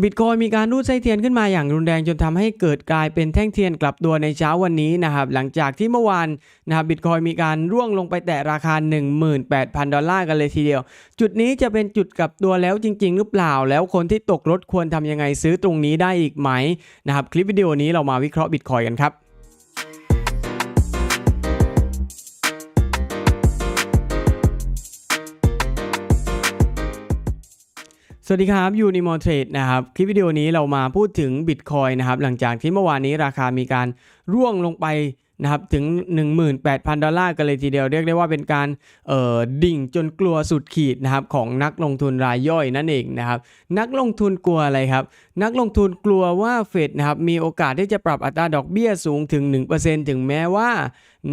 บิตคอยมีการรูดไส้เทียนขึ้นมาอย่างรุนแรงจนทำให้เกิดกลายเป็นแท่งเทียนกลับตัวในเช้าวันนี้นะครับหลังจากที่เมื่อวานนะครับบิตคอยมีการร่วงลงไปแตะราคา 18,000 ดอลลาร์กันเลยทีเดียว จุดนี้จะเป็นจุดกลับตัวแล้วจริง ๆ หรือเปล่า แล้วคนที่ตกรถควรทำยังไงซื้อตรงนี้ได้อีกไหมนะครับคลิปวิดีโอนี้เรามาวิเคราะห์บิตคอยกันครับ สวัสดีครับยูนิมอเทรดนะครับคลิปวิดีโอนี้เรามาพูดถึง Bitcoin นะครับหลังจากที่เมื่อวานนี้ราคามีการร่วงลงไปนะครับถึง 18,000 ดอลลาร์กันเลยทีเดียวเรียกได้ว่าเป็นการเอ่อดิ่งจนกลัวสุดขีดนะครับของนักลงทุนรายย่อยนั่นเองนะครับนักลงทุนกลัวอะไรครับ นักลงทุนกลัวว่าเฟดนะครับมีโอกาสที่จะปรับอัตราดอกเบี้ยสูงถึง 1%ถึงแม้ว่า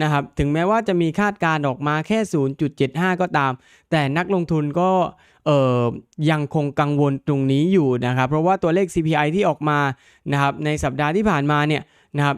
นะครับถึงแม้ว่าจะมีคาดการณ์ออกมาแค่ 0.75 ก็ตาม แต่นักลงทุนก็ ยังคงกังวลตรงนี้อยู่นะครับ เพราะว่าตัวเลข CPI ที่ออกมานะครับในสัปดาห์ที่ผ่านมาเนี่ยนะครับ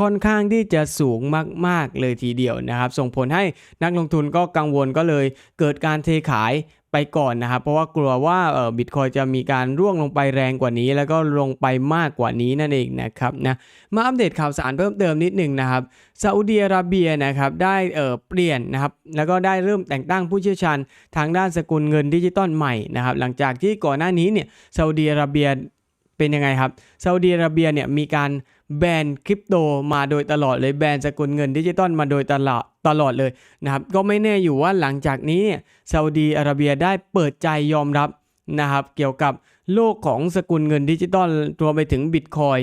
ค่อนข้างที่จะสูงมาก ๆ เลยทีเดียวนะครับ ส่งผลให้นักลงทุนก็กังวลก็เลยเกิดการเทขายไปก่อนนะครับ เพราะว่ากลัวว่าเออบิตคอยจะมีการร่วงลงไปแรงกว่านี้ แล้วก็ลงไปมากกว่านี้นั่นเองนะครับนะมาอัปเดตข่าวสารเพิ่มเติมนิดหนึ่งนะครับซาอุดีอาระเบียนะครับได้เออเปลี่ยนนะครับแล้วก็ได้เริ่มแต่งตั้งผู้เชี่ยวชาญทางด้านสกุลเงินดิจิตอลใหม่นะครับหลังจากที่ก่อนหน้านี้เนี่ยซาอุดีอาระเบียเป็นยังไงครับซาอุดีอาระเบียเนี่ยมีการแบนคริปโตมาโดยตลอดเลยแบนสกุลเงินดิจิตอลมาโดยตลอดตลอดเลยนะครับก็ไม่แน่อยู่ว่าหลังจากนี้เนี่ยซาอุดีอาระเบียได้เปิดใจยอมรับนะครับเกี่ยวกับโลกของสกุลเงินดิจิตอลรวมไปถึงบิตคอย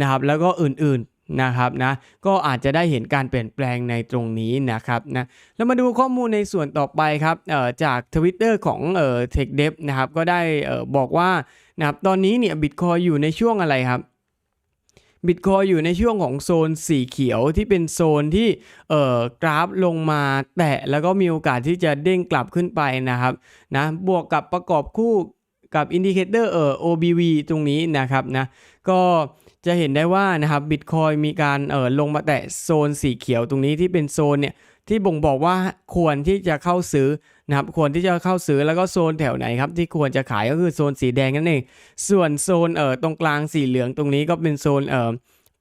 นะครับแล้วก็อื่นๆนะครับนะก็อาจจะได้เห็นการเปลี่ยนแปลงในตรงนี้นะครับนะแล้วมาดูข้อมูลในส่วนต่อไปครับเอ่อจาก Twitter ของเอ่อ TechDev นะครับก็ได้เอ่อบอกว่านะครับตอนนี้เนี่ยบิตคอยอยู่ในช่วงอะไรครับ บิตคอยอยู่ในช่วงของโซนสีเขียวที่เป็นโซนที่เอ่อกราฟลงมาแตะแล้วก็มีโอกาสที่จะเด้งกลับขึ้นไปนะครับนะบวกกับประกอบคู่กับอินดิเคเตอร์เอ่อ OBV ตรงนี้นะครับนะก็ จะเห็นได้ว่านะครับบิตคอยมีการเอ่อลงมาแตะโซนสีเขียวตรงนี้ที่เป็นโซนเนี่ยที่บ่งบอกว่าควรที่จะเข้าซื้อนะครับควรที่จะเข้าซื้อแล้วก็โซนแถวไหนครับที่ควรจะขายก็คือโซนสีแดงนั่นเองส่วนโซนเอ่อตรงกลางสีเหลืองตรงนี้ก็เป็นโซนเอ่อ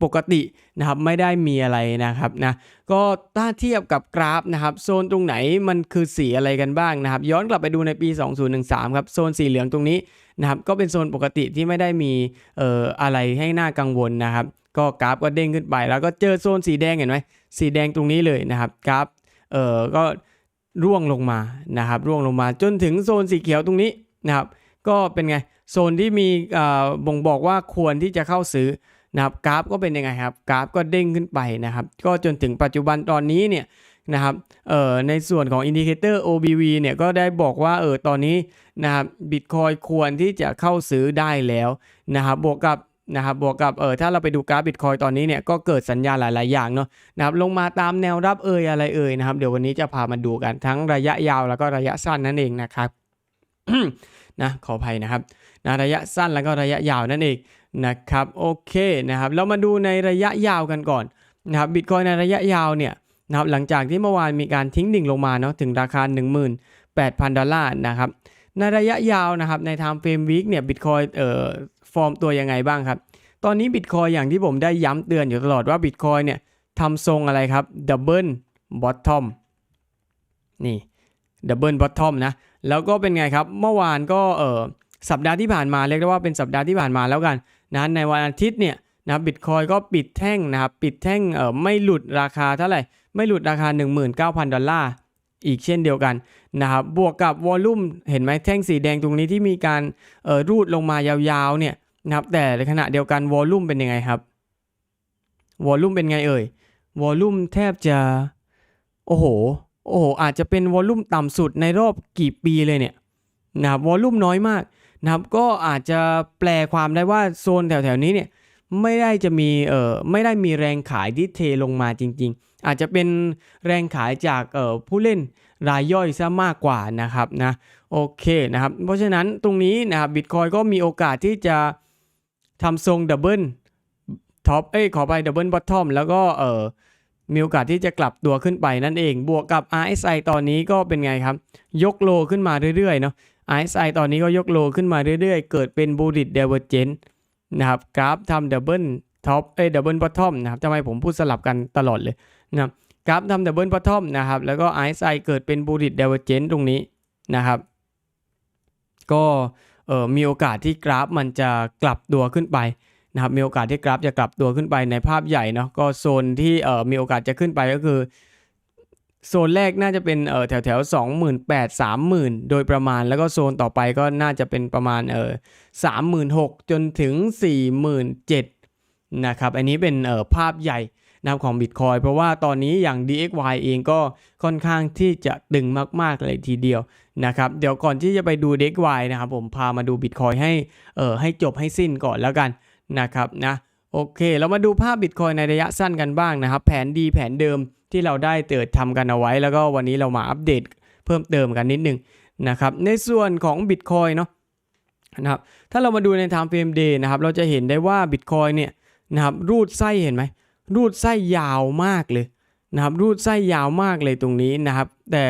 ปกตินะครับไม่ได้มีอะไรนะครับนะก็ถ้าเทียบกับกราฟนะครับโซนตรงไหนมันคือสีอะไรกันบ้างนะครับย้อนกลับไปดูในปี 2013 ครับโซนสีเหลืองตรงนี้ นะครับก็เป็นโซนปกติที่ไม่ได้มีเอ่ออะไรให้น่ากังวลนะครับ ก็กราฟก็เด้งขึ้นไปแล้วก็เจอโซนสีแดงเห็นไหมสีแดงตรงนี้เลยนะครับกราฟเอ่อก็ร่วงลงมานะครับ ร่วงลงมาจนถึงโซนสีเขียวตรงนี้นะครับก็เป็นไงโซนที่มีบ่งบอกว่าควรที่จะเข้าซื้อนะครับกราฟก็เป็นยังไงครับกราฟก็เด้งขึ้นไปนะครับ ก็จนถึงปัจจุบันตอนนี้เนี่ย นะครับเอ่อในส่วนของอินดิเคเตอร์ OBV เนี่ยก็ได้บอกว่าเออตอนนี้นะครับบิตคอยควรที่จะเข้าซื้อได้แล้วนะครับบวกกับนะครับบวกกับเออถ้าเราไปดูกราฟบิตคอยตอนนี้เนี่ยก็เกิดสัญญาณหลาย ๆ อย่างเนาะนะครับลงมาตามแนวรับเอ่ยอะไรเอ่ยนะครับเดี๋ยววันนี้จะพามาดูกันทั้งระยะยาวแล้วก็ระยะสั้นนั่นเองนะครับนะขออภัยนะครับนะระยะสั้นแล้วก็ระยะยาวนั่นเองนะครับโอเคนะครับเรามาดูในระยะยาวกันก่อนนะครับบิตคอยในระยะยาวเนี่ย นะครับหลังจากที่เมื่อวานมีการทิ้งดิ่งลงมาเนาะถึงราคา 18,000 ดอลลาร์นะครับในระยะยาวนะครับใน time frame week เนี่ยบิตคอยเอ่อฟอร์มตัวยังไงบ้างครับ ตอนนี้บิตคอยอย่างที่ผมได้ย้ำเตือนอยู่ตลอดว่าบิตคอยเนี่ยทำทรงอะไรครับดับเบิลบอททอมนี่ดับเบิลบอททอมนะ แล้วก็เป็นไงครับ เมื่อวานก็เออสัปดาห์ที่ผ่านมาเรียกได้ว่าเป็นสัปดาห์ที่ผ่านมาแล้วกันนะในวันอาทิตย์เนี่ย นะบิตคอยก็ปิดแท่งนะครับปิดแท่งเออไม่หลุดราคาเท่าไหร่ ไม่หลุดราคา 19,000 ดอลลาร์อีกเช่นเดียวกันนะครับบวกกับวอลลุ่มเห็นไหมแท่งสีแดงตรงนี้ที่มีการเออรูดลงมายาวๆเนี่ยนะครับแต่ในขณะเดียวกันวอลลุ่มเป็นยังไงครับวอลลุ่มเป็นไงเอ่ยวอลลุ่มแทบจะโอ้โหโอ้โหอาจจะเป็นวอลลุ่มต่ำสุดในรอบกี่ปีเลยเนี่ยนะครับวอลลุ่มน้อยมากนะครับก็อาจจะแปลความได้ว่าโซนแถวๆนี้เนี่ย ไม่ได้จะมีเอ่อไม่ได้มีแรงขายที่เทลงมาจริง ๆ อาจจะเป็นแรงขายจากเอ่อผู้เล่นรายย่อยซะมากกว่านะครับนะโอเคนะครับ เพราะฉะนั้นตรงนี้นะครับบิตคอยก็มีโอกาสที่จะทำทรงดับเบิลท็อปเอ้ยขอไปดับเบิลบอททอมแล้วก็เอ่อมีโอกาสที่จะกลับตัวขึ้นไปนั่นเอง บวกกับ RSI ตอนนี้ก็เป็นไงครับ ยกโลขึ้นมาเรื่อยๆเนาะ RSI ตอนนี้ก็ยกโลขึ้นมาเรื่อยๆ เกิดเป็น bullish divergence น นะครับกราฟทำ double top เอ้ย double bottom นะครับทำไมผมพูดสลับกันตลอดเลยนะครับกราฟทำ double bottom นะครับแล้วก็ RSI เกิดเป็น bullish divergence ตรงนี้นะครับ ก็เอ่อมีโอกาสที่กราฟมันจะกลับตัวขึ้นไปนะครับมีโอกาสที่กราฟจะกลับตัวขึ้นไปในภาพใหญ่เนาะก็โซนที่เอ่อมีโอกาสจะขึ้นไปก็คือ โซนแรกน่าจะเป็นเอ่อแถวแถวสองหมื่นแปดสามหมื่นโดยประมาณแล้วก็โซนต่อไปก็น่าจะเป็นประมาณเออสามหมื่นหกจนถึงสี่หมื่นเจ็ดนะครับ อันนี้เป็นเอ่อภาพใหญ่นะครับของ Bitcoin เพราะว่าตอนนี้อย่าง DXY เองก็ค่อนข้างที่จะดึงมาก ๆ เลยทีเดียวนะครับ เดี๋ยวก่อนที่จะไปดู DXY นะครับผมพามาดู Bitcoin ให้เอ่อให้จบให้สิ้นก่อนแล้วกันนะครับนะ โอเค เรามาดูภาพ Bitcoin ในระยะสั้นกันบ้างนะครับ แผนดีแผนเดิมที่เราได้เติดทำกันเอาไว้ แล้วก็วันนี้เรามาอัปเดตเพิ่มเติมกันนิดนึงนะครับ ในส่วนของ Bitcoin เนาะนะครับ ถ้าเรามาดูใน Time Frame Day นะครับ เราจะเห็นได้ว่า Bitcoin เนี่ยนะครับ รูดไส้เห็นไหม รูดไส้ยาวมากเลยนะครับ รูดไส้ยาวมากเลยตรงนี้นะครับ แต่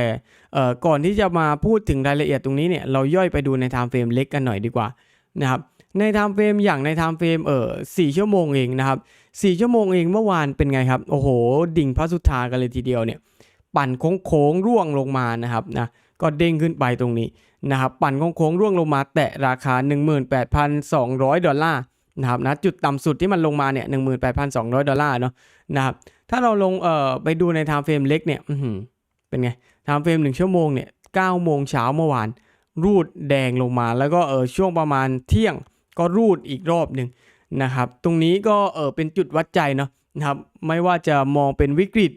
เอ่อก่อนที่จะมาพูดถึงรายละเอียดตรงนี้เนี่ย เราย่อยไปดูใน Time Frame เล็กกันหน่อยดีกว่านะครับ ใน Time Frame อย่างใน Time Frame เออสี่ชั่วโมงเองนะครับสี่ชั่วโมงเองเมื่อวานเป็นไงครับ โอ้โห ดิ่งพระสุธากันเลยทีเดียวเนี่ย ปั่นโค้งๆร่วงลงมานะครับนะก็เด้งขึ้นไปตรงนี้นะครับ ปั่นโค้งๆร่วงลงมาแตะราคา 18,200 ดอลลาร์นะครับนะจุดต่ำสุดที่มันลงมาเนี่ย18,200ดพันสองร้อยดอลลาร์เนาะนะครับถ้าเราลงเอ่อไปดูใน time frame เล็กเนี่ยเป็นไง time frame 1ชั่วโมงเนี่ย9โมงเช้าเมื่อวาน รูดแดงลงมาแล้วก็เออช่วงประมาณเที่ยง ก็รูดอีกรอบหนึ่งนะครับตรงนี้ก็เออเป็นจุดวัดใจเนาะนะครับไม่ว่าจะมองเป็นวิกฤต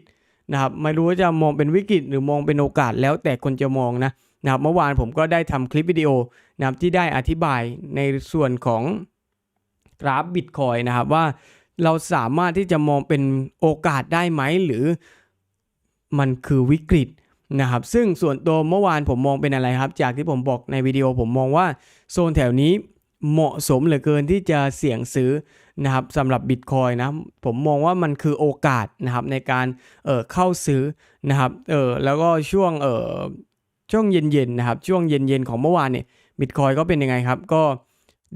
นะครับไม่รู้ว่าจะมองเป็นวิกฤตหรือมองเป็นโอกาสแล้วแต่คนจะมองนะนะครับเมื่อวานผมก็ได้ทำคลิปวิดีโอนะครับที่ได้อธิบายในส่วนของกราฟบิตคอยนะครับว่าเราสามารถที่จะมองเป็นโอกาสได้ไหมหรือมันคือวิกฤตนะครับซึ่งส่วนตัวเมื่อวานผมมองเป็นอะไรครับ จากที่ผมบอกในวิดีโอผมมองว่าโซนแถวนี้ เหมาะสมเหลือเกินที่จะเสี่ยงซื้อนะครับสำหรับ Bitcoin นะผมมองว่ามันคือโอกาสนะครับในการเออเข้าซื้อนะครับเออแล้วก็ช่วงเออช่วงเย็นๆนะครับช่วงเย็นๆของเมื่อวานเนี่ยบิตคอยก็เป็นยังไงครับก็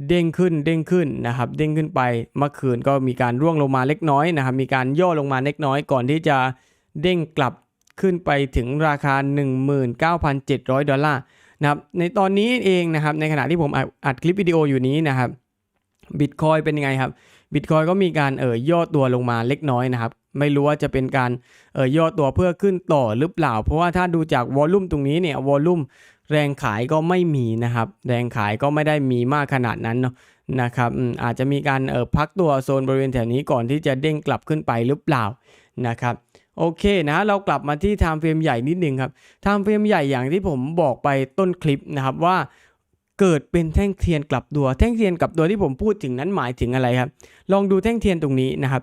เด้งขึ้นเด้งขึ้นนะครับเด้งขึ้นไปเมื่อคืนก็มีการร่วงลงมาเล็กน้อยนะครับมีการย่อลงมาเล็กน้อยก่อนที่จะเด้งกลับขึ้นไปถึงราคา 19,700 ดอลลาร์ นะครับในตอนนี้เองนะครับในขณะที่ผมอัดอัดคลิปวิดีโออยู่นี้นะครับบิตคอยเป็นยังไงครับบิตคอยก็มีการเอ่อย่อตัวลงมาเล็กน้อยนะครับ ไม่รู้ว่าจะเป็นการเอ่อย่อตัวเพื่อขึ้นต่อหรือเปล่า เพราะว่าถ้าดูจากวอลลุ่มตรงนี้เนี่ยวอลลุ่มแรงขายก็ไม่มีนะครับ แรงขายก็ไม่ได้มีมากขนาดนั้นเนาะนะครับอืมอาจจะมีการเอ่อพักตัวโซนบริเวณแถวนี้ก่อนที่จะเด้งกลับขึ้นไปหรือเปล่านะครับ โอเคนะเรากลับมาที่ time frame ใหญ่นิดนึงครับ time frame ใหญ่อย่างที่ผมบอกไปต้นคลิปนะครับว่าเกิดเป็นแท่งเทียนกลับตัว แท่งเทียนกลับตัวที่ผมพูดถึงนั้นหมายถึงอะไรครับ ลองดูแท่งเทียนตรงนี้นะครับ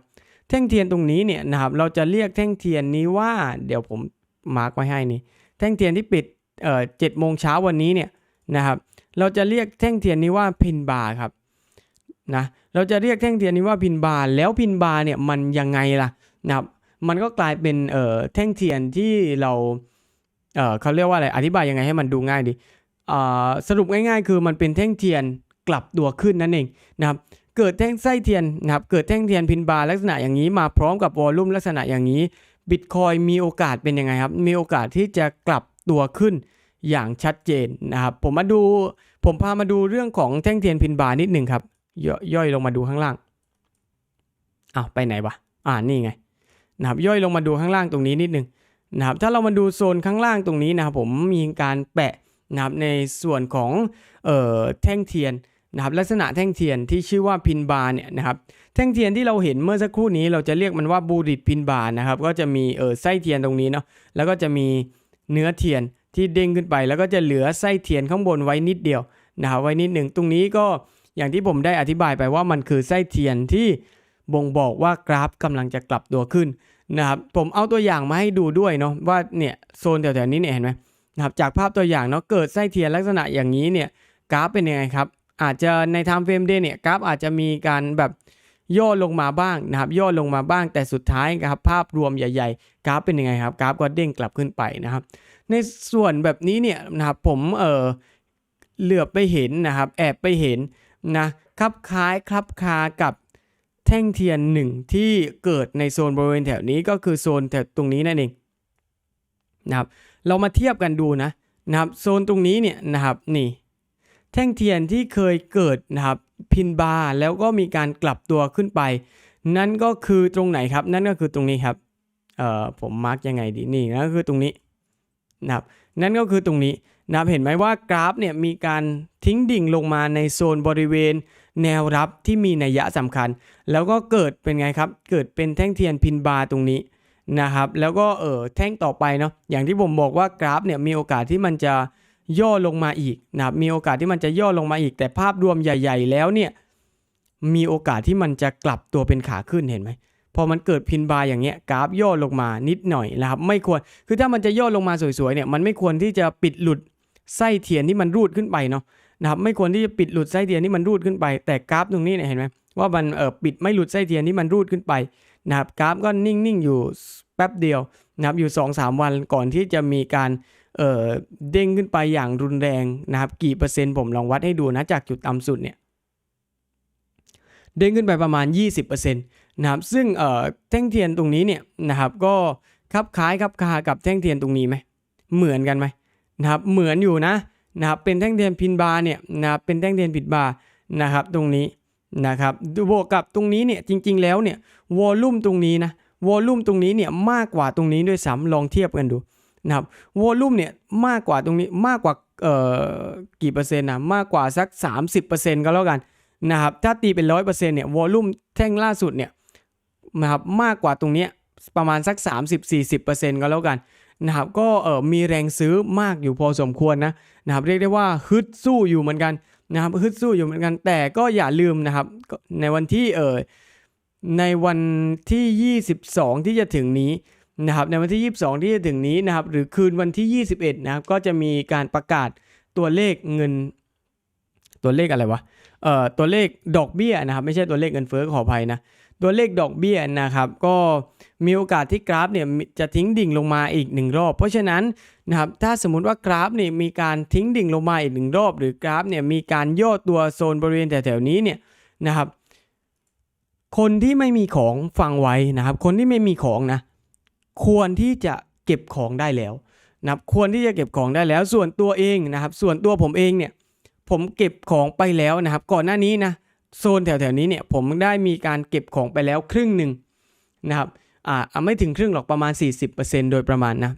แท่งเทียนตรงนี้เนี่ยนะครับ เราจะเรียกแท่งเทียนนี้ว่า เดี๋ยวผมมาร์กไว้ให้นี่ แท่งเทียนที่ปิดเอ่อเจ็ดโมงเช้าวันนี้เนี่ยนะครับ เราจะเรียกแท่งเทียนนี้ว่าพินบาร์ครับนะ เราจะเรียกแท่งเทียนนี้ว่าพินบาร์แล้วพินบาร์เนี่ยมันยังไงล่ะนะครับ มันก็กลายเป็นเอ่อแท่งเทียนที่เราเอ่อเขาเรียกว่าอะไรอธิบายยังไงให้มันดูง่ายดีอ่าสรุปง่ายๆ คือมันเป็นแท่งเทียนกลับตัวขึ้นนั่นเองนะครับเกิดแท่งไส้เทียนนะครับเกิดแท่งเทียนพินบาร์ลักษณะอย่างนี้มาพร้อมกับวอลลุ่มลักษณะอย่างนี้บิตคอยมีโอกาสเป็นยังไงครับ มีโอกาสที่จะกลับตัวขึ้นอย่างชัดเจนนะครับ ผมมาดูผมพามาดูเรื่องของแท่งเทียนพินบาร์นิดหนึ่งครับย่อยย่อยลงมาดูข้างล่างอ้าวไปไหนวะอ่านี่ไง นะครับย่อยลงมาดูข้างล่างตรงนี้นิดนึงนะครับถ้าเรามาดูโซนข้างล่างตรงนี้นะครับผมมีการแปะนะครับในส่วนของเอ่อแท่งเทียนนะครับลักษณะแท่งเทียนที่ชื่อว่าพินบาร์เนี่ยนะครับแท่งเทียนที่เราเห็นเมื่อสักครู่นี้เราจะเรียกมันว่าบูริตพินบาร์นะครับก็จะมีเออไส้เทียนตรงนี้เนาะแล้วก็จะมีเนื้อเทียนที่เด้งขึ้นไป แล้วก็จะเหลือไส้เทียนข้างบนไว้นิดเดียวนะครับไว้นิดหนึ่งตรงนี้ก็อย่างที่ผมได้อธิบายไปว่ามันคือไส้เทียนที่บ่งบอกว่ากราฟกำลังจะกลับตัวขึ้น นะครับผมเอาตัวอย่างมาให้ดูด้วยเนาะว่าเนี่ยโซนแถวๆนี้เนี่ยเห็นไหมนะครับจากภาพตัวอย่างเนาะเกิดไส้เทียนลักษณะอย่างนี้เนี่ยกราฟเป็นยังไงครับ อาจจะใน time frame day เนี่ยกราฟอาจจะมีการแบบย่อลงมาบ้างนะครับย่อลงมาบ้างแต่สุดท้ายครับภาพรวมใหญ่ ๆ กราฟเป็นยังไงครับกราฟก็เด้งกลับขึ้นไปนะครับ ในส่วนแบบนี้เนี่ยนะครับผมเออเหลือบไปเห็นนะครับ แอบไปเห็นนะคลับคล้ายคลับคากับ แท่งเทียนหนึ่งที่เกิดในโซนบริเวณแถวนี้ก็คือโซนแถวตรงนี้นั่นเองนะครับเรามาเทียบกันดูนะนะครับโซนตรงนี้เนี่ยนะครับนี่แท่งเทียนที่เคยเกิดนะครับพินบาร์แล้วก็มีการกลับตัวขึ้นไป นั่นก็คือตรงไหนครับ นั่นก็คือตรงนี้ครับเอ่อผมมาร์กยังไงดีนี่นั่นก็คือตรงนี้นะครับนั่นก็คือตรงนี้นะครับเห็นไหมว่ากราฟเนี่ยมีการทิ้งดิ่งลงมาในโซนบริเวณ แนวรับที่มีนัยยะสำคัญ แล้วก็เกิดเป็นไงครับ เกิดเป็นแท่งเทียนพินบาร์ตรงนี้นะครับ แล้วก็เออแท่งต่อไปเนาะอย่างที่ผมบอกว่ากราฟเนี่ยมีโอกาสที่มันจะย่อลงมาอีกนะครับมีโอกาสที่มันจะย่อลงมาอีก แต่ภาพรวมใหญ่ ๆ แล้วเนี่ยมีโอกาสที่มันจะกลับตัวเป็นขาขึ้นเห็นไหมพอมันเกิดพินบาร์อย่างเงี้ยกราฟย่อลงมานิดหน่อยนะครับไม่ควรคือถ้ามันจะย่อลงมาสวยๆเนี่ยมันไม่ควรที่จะปิดหลุดไส้เทียนที่มันรูดขึ้นไปเนาะ นะครับไม่ควรที่จะปิดหลุดไส้เทียนที่มันรูดขึ้นไป แต่กราฟตรงนี้เนี่ยเห็นไหมว่ามันเออปิดไม่หลุดไส้เทียนที่มันรูดขึ้นไปนะครับกราฟก็นิ่งๆอยู่แป๊บเดียวนะครับอยู่ 2-3 วันก่อนที่จะมีการเอ่อเด้งขึ้นไปอย่างรุนแรงนะครับกี่เปอร์เซ็นต์ผมลองวัดให้ดูนะจากจุดต่ำสุดเนี่ยเด้งขึ้นไปประมาณ 20%นะครับซึ่งเอ่อแท่งเทียนตรงนี้เนี่ยนะครับก็คับคล้ายคับคากับแท่งเทียนตรงนี้ไหมเหมือนกันไหมนะครับเหมือนอยู่นะ นะครับเป็นแท่งเทียนพินบาร์เนี่ยนะครับเป็นแท่งเทียนผิดบาร์นะครับตรงนี้นะครับบวกกับตรงนี้เนี่ยจริงๆแล้วเนี่ยวอลลุ่มตรงนี้นะวอลลุ่มตรงนี้เนี่ยมากกว่าตรงนี้ด้วยซ้ำลองเทียบกันดูนะครับวอลลุ่มเนี่ยมากกว่าตรงนี้มากกว่าเอ่อกี่เปอร์เซ็นต์นะมากกว่าสัก 30%ก็แล้วกันนะครับถ้าตีเป็น 100%เนี่ยวอลลุ่มแท่งล่าสุดเนี่ยนะครับมากกว่าตรงนี้ประมาณสัก 30-40%ก็แล้วกัน นะครับก็เออมีแรงซื้อมากอยู่พอสมควรนะนะครับเรียกได้ว่าฮึดสู้อยู่เหมือนกันนะครับฮึดสู้อยู่เหมือนกัน แต่ก็อย่าลืมนะครับในวันที่เออในวันที่ 22 ที่จะถึงนี้นะครับในวันที่ 22 ที่จะถึงนี้นะครับหรือคืนวันที่ 21 นะครับก็จะมีการประกาศตัวเลขเงิน ตัวเลขอะไรวะเอ่อตัวเลขดอกเบี้ยนะครับไม่ใช่ตัวเลขเงินเฟ้อขออภัยนะตัวเลขดอกเบี้ยนะครับก็ มีโอกาสที่กราฟเนี่ยจะทิ้งดิ่งลงมาอีกหนึ่งรอบ เพราะฉะนั้นนะครับถ้าสมมุติว่ากราฟเนี่ยมีการทิ้งดิ่งลงมาอีกหนึ่งรอบ หรือกราฟเนี่ยมีการย่อตัวโซนบริเวณแถวๆนี้เนี่ยนะครับ คนที่ไม่มีของฟังไว้นะครับ คนที่ไม่มีของนะควรที่จะเก็บของได้แล้วนะครับควรที่จะเก็บของได้แล้ว ส่วนตัวเองนะครับ ส่วนตัวผมเองเนี่ยผมเก็บของไปแล้วนะครับ ก่อนหน้านี้นะโซนแถวๆนี้เนี่ยผมได้มีการเก็บของไปแล้วครึ่งหนึ่งนะครับ อ่าไม่ถึงครึ่งหรอกประมาณ 40%โดยประมาณนะ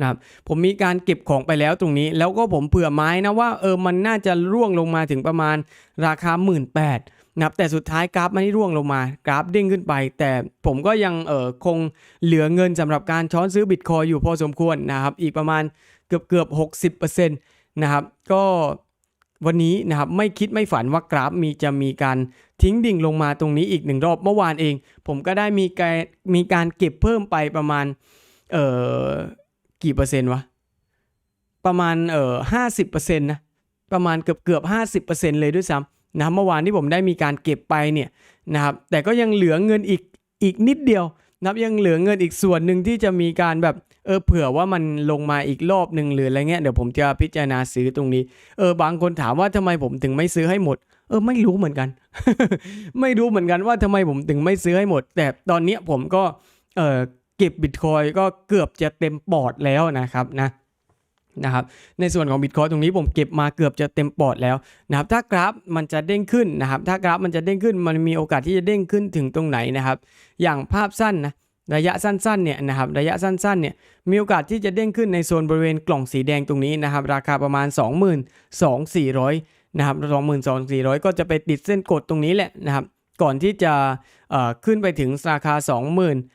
นะครับผมมีการเก็บของไปแล้วตรงนี้ แล้วก็ผมเผื่อไม้นะว่าเออมันน่าจะร่วงลงมาถึงประมาณราคา 1 8ื่นนะครับแต่สุดท้ายกราฟไม่ได้ร่วงลงมากราฟเด้งขึ้นไป แต่ผมก็ยังเออคงเหลือเงินสำหรับการช้อนซื้อบิตคอยอยู่พอสมควรนะครับอีกประมาณเกือบเกือบ60%นะครับก็ วันนี้นะครับไม่คิดไม่ฝันว่ากราฟมีจะมีการทิ้งดิ่งลงมาตรงนี้อีกหนึ่งรอบเมื่อวานเอง ผมก็ได้มีการมีการเก็บเพิ่มไปประมาณเอ่อกี่เปอร์เซ็นต์วะประมาณเอ่อห้าสิบเปอร์เซ็นต์นะประมาณเกือบเกือบห้าสิบเปอร์เซ็นต์เลยด้วยซ้ำนะครับเมื่อวานที่ผมได้มีการเก็บไปเนี่ยนะครับแต่ก็ยังเหลือเงินอีกอีกนิดเดียว นับยังเหลือเงินอีกส่วนหนึ่งที่จะมีการแบบเออเผื่อว่ามันลงมาอีกรอบหนึ่งหรืออะไรเงี้ยเดี๋ยวผมจะพิจารณาซื้อตรงนี้ เออบางคนถามว่าทำไมผมถึงไม่ซื้อให้หมด เออไม่รู้เหมือนกัน ไม่รู้เหมือนกันว่าทำไมผมถึงไม่ซื้อให้หมด แต่ตอนนี้ผมก็เออเก็บบิตคอยก็เกือบจะเต็มปอดแล้วนะครับนะ นะครับในส่วนของบิตคอยตรงนี้ผมเก็บมาเกือบจะเต็มปอดแล้วนะครับถ้ากราฟมันจะเด้งขึ้นนะครับถ้ากราฟมันจะเด้งขึ้นมันมีโอกาสที่จะเด้งขึ้นถึงตรงไหนนะครับอย่างภาพสั้นนะระยะสั้นๆเนี่ยนะครับระยะสั้นๆเนี่ยมีโอกาสที่จะเด้งขึ้นในโซนบริเวณกล่องสีแดงตรงนี้นะครับราคาประมาณ 22,400นะครับ22,400 ก็จะไปติดเส้นกดตรงนี้แหละนะครับก่อนที่จะขึ้นไปถึงราคา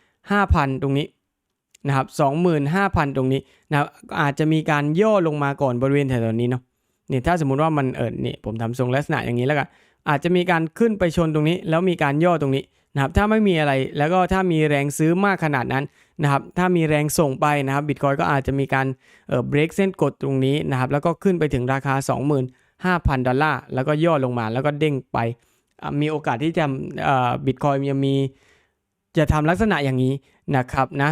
25,000 ตรงนี้ นะครับ25,000 ตรงนี้นะครับอาจจะมีการย่อลงมาก่อนบริเวณแถวๆนี้เนาะนี่ถ้าสมมุติว่ามันเออนี่ผมทำทรงลักษณะอย่างนี้แล้วกันอาจจะมีการขึ้นไปชนตรงนี้ แล้วมีการย่อตรงนี้นะครับถ้าไม่มีอะไรแล้วก็ถ้ามีแรงซื้อมากขนาดนั้นนะครับถ้ามีแรงส่งไปนะครับบิตคอยก็อาจจะมีการเออเบรกเส้นกดตรงนี้นะครับแล้วก็ขึ้นไปถึงราคา 25,000 ดอลลาร์แล้วก็ย่อลงมาแล้วก็เด้งไป มีโอกาสที่จะบิตคอยจะมีจะทำลักษณะอย่างนี้นะครับนะ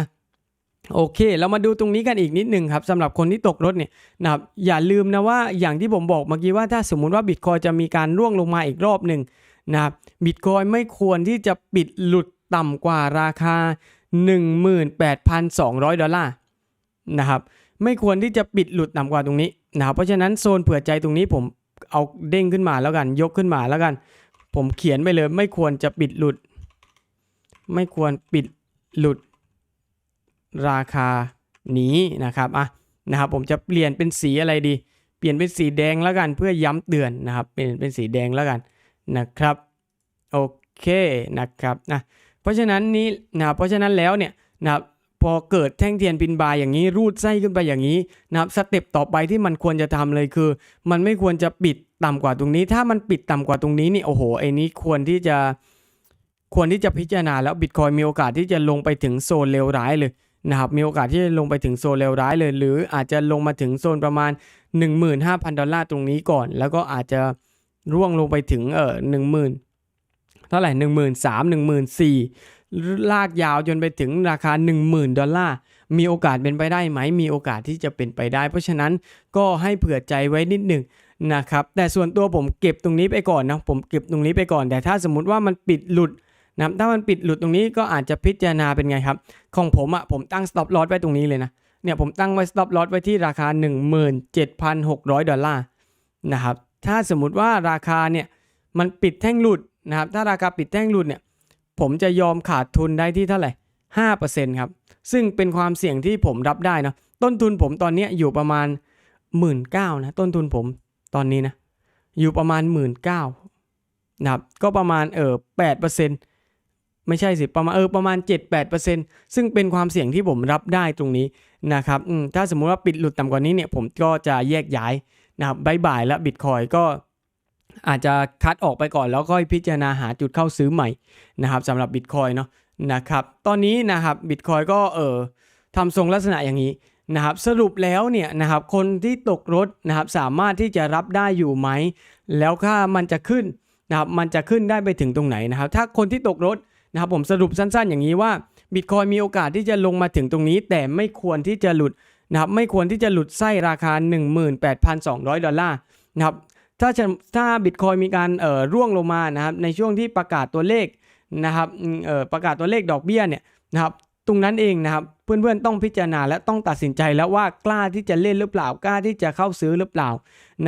โอเค เรามาดูตรงนี้กันอีกนิดหนึ่งครับสำหรับคนที่ตกรถเนี่ยนะครับอย่าลืมนะว่าอย่างที่ผมบอกเมื่อกี้ว่าถ้าสมมุติว่าบิตคอยจะมีการร่วงลงมาอีกรอบหนึ่งนะครับบิตคอยไม่ควรที่จะปิดหลุดต่ำกว่าราคา 18,200 ดอลลาร์นะครับไม่ควรที่จะปิดหลุดต่ำกว่าตรงนี้นะครับเพราะฉะนั้นโซนเผื่อใจตรงนี้ผมเอาเด้งขึ้นมาแล้วกัน ยกขึ้นมาแล้วกัน ผมเขียนไปเลยไม่ควรจะปิดหลุด ไม่ควรปิดหลุด ราคานี้นะครับอะนะครับผมจะเปลี่ยนเป็นสีอะไรดี เปลี่ยนเป็นสีแดงแล้วกันเพื่อย้ำเตือนนะครับเปลี่ยนเป็นสีแดงแล้วกันนะครับโอเคนะครับนะเพราะฉะนั้นนี้นะเพราะฉะนั้นแล้วเนี่ยนะครับพอเกิดแท่งเทียนพินบายอย่างนี้รูดไส้ขึ้นไปอย่างนี้นะครับสเต็ปต่อไปที่มันควรจะทำเลยคือ มันไม่ควรจะปิดต่ำกว่าตรงนี้ ถ้ามันปิดต่ำกว่าตรงนี้นี่โอ้โหไอ้นี้ควรที่จะควรที่จะพิจารณาแล้วบิตคอยมีโอกาสที่จะลงไปถึงโซนเลวร้ายเลย นะครับมีโอกาสที่จะลงไปถึงโซนเลวร้ายเลย หรืออาจจะลงมาถึงโซนประมาณ 15,000 ดอลลาร์ตรงนี้ก่อน แล้วก็อาจจะร่วงลงไปถึงเออหนึ่งหมื่นเท่าไหร่หนึ่งหมื่นสามหนึ่งหมื่นสี่ลากยาวจนไปถึงราคา 10,000 ดอลลาร์ มีโอกาสเป็นไปได้ไหม มีโอกาสที่จะเป็นไปได้ เพราะฉะนั้นก็ให้เผื่อใจไว้นิดหนึ่งนะครับ แต่ส่วนตัวผมเก็บตรงนี้ไปก่อนนะ ผมเก็บตรงนี้ไปก่อน แต่ถ้าสมมติว่ามันปิดหลุด นะครับถ้ามันปิดหลุดตรงนี้ก็อาจจะพิจารณาเป็นไงครับ ของผมอะ่ะผมตั้ง stop loss ไว้ตรงนี้เลยนะ เนี่ยผมตั้งไว้ stop loss ไว้ที่ราคา 17,600 ดอลลาร์นะครับ ถ้าสมมุติว่าราคาเนี่ยมันปิดแท่งหลุดนะครับ ถ้าราคาปิดแท่งหลุดเนี่ยผมจะยอมขาดทุนได้ที่เท่าไหร่5%ครับ ซึ่งเป็นความเสี่ยงที่ผมรับได้นะ ต้นทุนผมตอนนี้อยู่ประมาณ 1 9ื่นนะ ต้นทุนผมตอนนี้นะ อยู่ประมาณ 1 9ื่นนะครับ ก็ประมาณเออ8% ไม่ใช่สิประมาณเออประมาณ 7-8%ซึ่งเป็นความเสี่ยงที่ผมรับได้ตรงนี้นะครับถ้าสมมุติว่าปิดหลุดต่ำกว่านี้เนี่ยผมก็จะแยกย้ายนะครับบายบายแล้วบิตคอยก็อาจจะคัดออกไปก่อนแล้วค่อยพิจารณาหาจุดเข้าซื้อใหม่นะครับสำหรับบิตคอยเนาะนะครับตอนนี้นะครับบิตคอยก็เออทำทรงลักษณะอย่างนี้นะครับสรุปแล้วเนี่ยนะครับคนที่ตกรถนะครับสามารถที่จะรับได้อยู่ไหม แล้วค่ามันจะขึ้นนะครับมันจะขึ้นได้ไปถึงตรงไหนนะครับถ้าคนที่ตกรถ นะครับผมสรุปสั้นๆ อย่างนี้ว่าบิตคอยมีโอกาสที่จะลงมาถึงตรงนี้ แต่ไม่ควรที่จะหลุดนะครับไม่ควรที่จะหลุดไส้ราคา 18,200 ดอลลาร์นะครับถ้าถ้าบิตคอยมีการเอ่อร่วงลงมานะครับในช่วงที่ประกาศตัวเลขนะครับเอ่อประกาศตัวเลขดอกเบี้ยเนี่ยนะครับตรงนั้นเองนะครับ เพื่อนๆต้องพิจารณาและต้องตัดสินใจแล้วว่ากล้าที่จะเล่นหรือเปล่ากล้าที่จะเข้าซื้อหรือเปล่า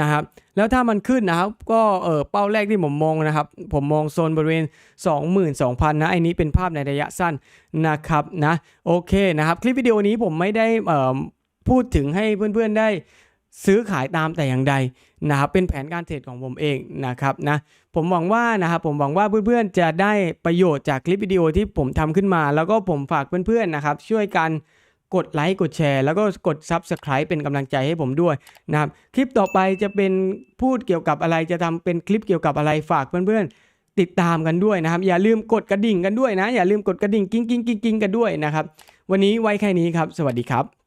นะครับแล้วถ้ามันขึ้นนะครับก็เออเป้าแรกที่ผมมองนะครับ ผมมองโซนบริเวณ 22,000นะไอ้นี้เป็นภาพในระยะสั้นนะครับนะโอเคนะครับ คลิปวิดีโอนี้ผมไม่ได้เอ่อพูดถึงให้เพื่อนๆได้ ซื้อขายตามแต่อย่างใดนะครับเป็นแผนการเทรดของผมเองนะครับนะผมหวังว่านะครับผมหวังว่าเพื่อนๆจะได้ประโยชน์จากคลิปวิดีโอที่ผมทำขึ้นมา แล้วก็ผมฝากเพื่อนๆนะครับช่วยกันกดไลค์กดแชร์ แล้วก็กด Subscribe เป็นกำลังใจให้ผมด้วยนะครับคลิปต่อไปจะเป็นพูดเกี่ยวกับอะไรจะทำเป็นคลิปเกี่ยวกับอะไรฝากเพื่อนๆ ติดตามกันด้วยนะครับ อย่าลืมกดกระดิ่งกันด้วยนะ อย่าลืมกดกระดิ่งกิ้งกิ้งกิ้งกิ้งกันด้วยนะครับ วันนี้ไว้แค่นี้ครับ สวัสดีครับ